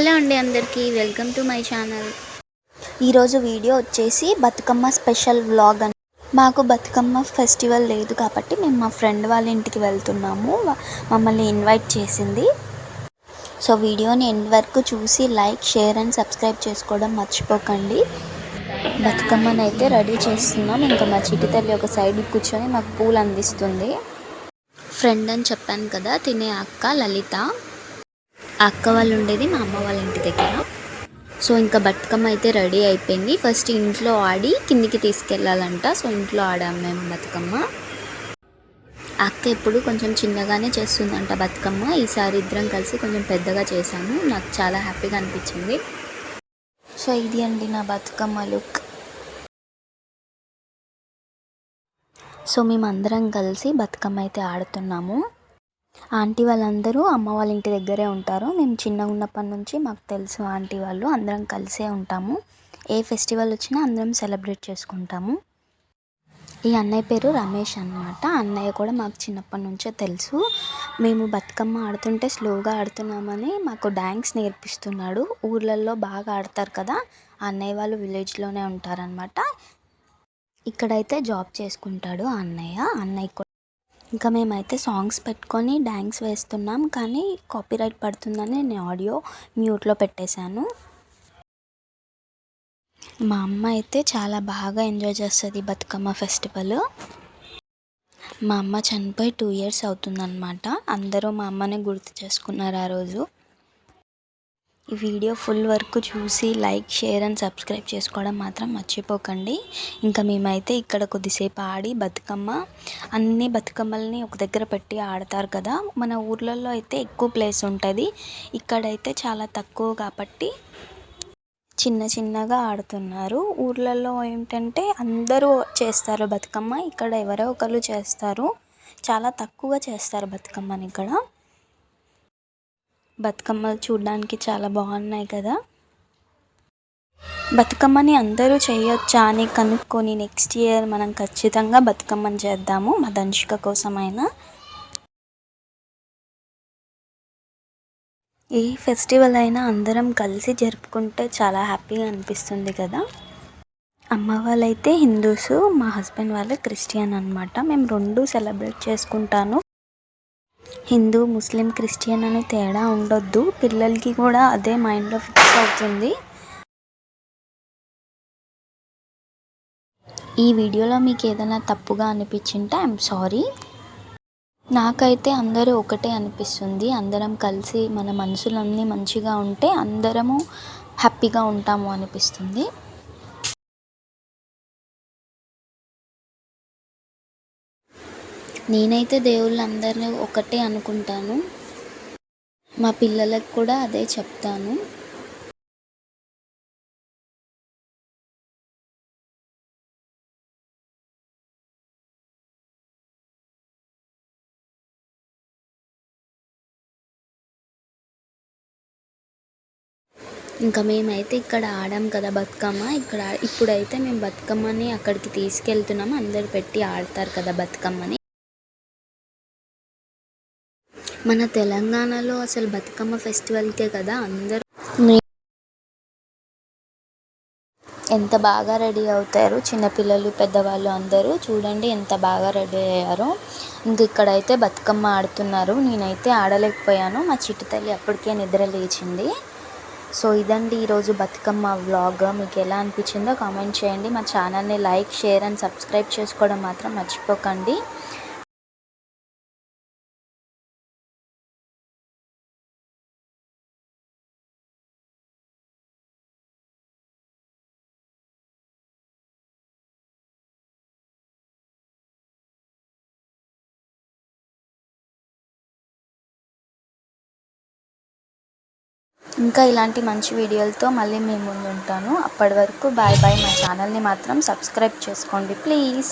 Hello అండి అందరికీ welcome to my channel. ఈరోజు వీడియో వచ్చేసి బతుకమ్మ స్పెషల్ వ్లాగ్ అని. మాకు బతుకమ్మ ఫెస్టివల్ లేదు కాబట్టి మేము మా ఫ్రెండ్ వాళ్ళ ఇంటికి వెళ్తున్నాము. మమ్మల్ని ఇన్వైట్ చేసింది. సో వీడియోని ఎండ్ వరకు చూసి లైక్ షేర్ అండ్ సబ్స్క్రైబ్ చేసుకోవడం మర్చిపోకండి. బతుకమ్మని అయితే రెడీ చేస్తున్నాం. ఇంకా మా చిటి తల్లి ఒక సైడ్ కూర్చొని మాకు పూలు అందిస్తుంది. ఫ్రెండ్ అని చెప్పాను కదా తినే అక్క లలిత. అక్క వాళ్ళు ఉండేది మా అమ్మ వాళ్ళ ఇంటి దగ్గర. సో ఇంకా బతుకమ్మ అయితే రెడీ అయిపోయింది. ఫస్ట్ ఇంట్లో ఆడి కిందికి తీసుకెళ్ళాలంట. సో ఇంట్లో ఆడాం మేము బతుకమ్మ. అక్క ఎప్పుడు కొంచెం చిన్నగానే చేస్తుందంట బతుకమ్మ. ఈసారి ఇద్దరం కలిసి కొంచెం పెద్దగా చేశాను నాకు చాలా హ్యాపీగా అనిపించింది. సో ఇది అండి నా బతుకమ్మ లుక్. సో మేము అందరం కలిసి బతుకమ్మ అయితే ఆడుతున్నాము. ఆంటీ వాళ్ళందరూ అమ్మ వాళ్ళ ఇంటి దగ్గరే ఉంటారు. మేము చిన్నగా ఉన్నప్పటి నుంచి మాకు తెలుసు ఆంటీ వాళ్ళు. అందరం కలిసే ఉంటాము. ఏ ఫెస్టివల్ వచ్చినా అందరం సెలబ్రేట్ చేసుకుంటాము. ఈ అన్నయ్య పేరు రమేష్ అన్నమాట. అన్నయ్య కూడా మాకు చిన్నప్పటి నుంచే తెలుసు. మేము బతుకమ్మ ఆడుతుంటే స్లోగా ఆడుతున్నామని మాకు డ్యాన్స్ నేర్పిస్తున్నాడు. ఊర్లలో బాగా ఆడతారు కదా ఆ అన్నయ్య వాళ్ళు విలేజ్లోనే ఉంటారనమాట ఇక్కడైతే జాబ్ చేసుకుంటాడు అన్నయ్య. అన్నయ్య కూడా ఇంకా మేమైతే సాంగ్స్ పెట్టుకొని డ్యాన్స్ వేస్తున్నాం కానీ కాపీరైట్ పడుతుందని నేను ఆడియో మ్యూట్లో పెట్టేశాను. మా అమ్మ అయితే చాలా బాగా ఎంజాయ్ చేస్తుంది బతుకమ్మ ఫెస్టివల్. మా అమ్మ చనిపోయి టూ ఇయర్స్ అవుతుందన్నమాట. అందరూ మా అమ్మనే గుర్తు చేసుకున్నారు ఆ రోజు. ఈ వీడియో ఫుల్ వరకు చూసి లైక్ షేర్ అండ్ సబ్స్క్రైబ్ చేసుకోవడం మాత్రం మర్చిపోకండి. ఇంకా మేమైతే ఇక్కడ కొద్దిసేపు ఆడి బతుకమ్మ అన్ని బతుకమ్మల్ని ఒక దగ్గర పెట్టి ఆడతారు కదా. మన ఊర్లలో అయితే ఎక్కువ ప్లేస్ ఉంటుంది. ఇక్కడైతే చాలా తక్కువ కాబట్టి చిన్న చిన్నగా ఆడుతున్నారు. ఊర్లలో ఏంటంటే అందరూ చేస్తారు బతుకమ్మ. ఇక్కడ ఎవరో ఒకరు చేస్తారు. చాలా తక్కువగా చేస్తారు బతుకమ్మని ఇక్కడ. బతుకమ్మలు చూడడానికి చాలా బాగున్నాయి కదా. బతుకమ్మని అందరూ చేయొచ్చా అని కనుక్కొని నెక్స్ట్ ఇయర్ మనం ఖచ్చితంగా బతుకమ్మని చేద్దాము మా దంశిక కోసమైనా. ఏ ఫెస్టివల్ అయినా అందరం కలిసి జరుపుకుంటే చాలా హ్యాపీగా అనిపిస్తుంది కదా. అమ్మ వాళ్ళైతే హిందూస్ మా హస్బెండ్ వాళ్ళు క్రిస్టియన్ అనమాట మేము రెండు సెలబ్రేట్ చేసుకుంటాను. హిందూ ముస్లిం క్రిస్టియన్ అని తేడా ఉండొద్దు. పిల్లలకి కూడా అదే మైండ్లో ఫిక్స్ అవుతుంది. ఈ వీడియోలో మీకు ఏదైనా తప్పుగా అనిపించింటే ఐఎమ్ సారీ. నాకైతే అందరూ ఒకటే అనిపిస్తుంది. అందరం కలిసి మన మనసులన్నీ మంచిగా ఉంటే అందరము హ్యాపీగా ఉంటాము అనిపిస్తుంది. నేనైతే దేవుళ్ళందరినీ ఒకటే అనుకుంటాను. మా పిల్లలకు కూడా అదే చెప్తాను. ఇంకా మేమైతే ఇక్కడ ఆడాం కదా బతుకమ్మ. ఇక్కడ ఇప్పుడైతే మేము బతుకమ్మని అక్కడికి తీసుకెళ్తున్నాము అందరు పెట్టి ఆడతారు కదా బతుకమ్మని. మన తెలంగాణలో అసలు బతుకమ్మ ఫెస్టివల్కే కదా అందరూ. ఎంత బాగా రెడీ అవుతారు చిన్నపిల్లలు పెద్దవాళ్ళు అందరూ. చూడండి ఎంత బాగా రెడీ అయ్యారో. ఇంక ఇక్కడైతే బతుకమ్మ ఆడుతున్నారు. నేనైతే ఆడలేకపోయాను. మా చిట్టు తల్లి అప్పటికే నిద్ర లేచింది. సో ఇదండి ఈరోజు బతుకమ్మ వ్లాగ్. మీకు ఎలా అనిపించిందో కామెంట్ చేయండి. మా ఛానల్ని లైక్ షేర్ అండ్ సబ్స్క్రైబ్ చేసుకోవడం మాత్రం మర్చిపోకండి. ఇంకా ఇలాంటి మంచి వీడియోలతో మళ్ళీ మీ ముందు ఉంటాను అప్పటి వరకు బాయ్ బాయ్ మా ఛానల్ని మాత్రం సబ్స్క్రైబ్ చేసుకోండి ప్లీజ్.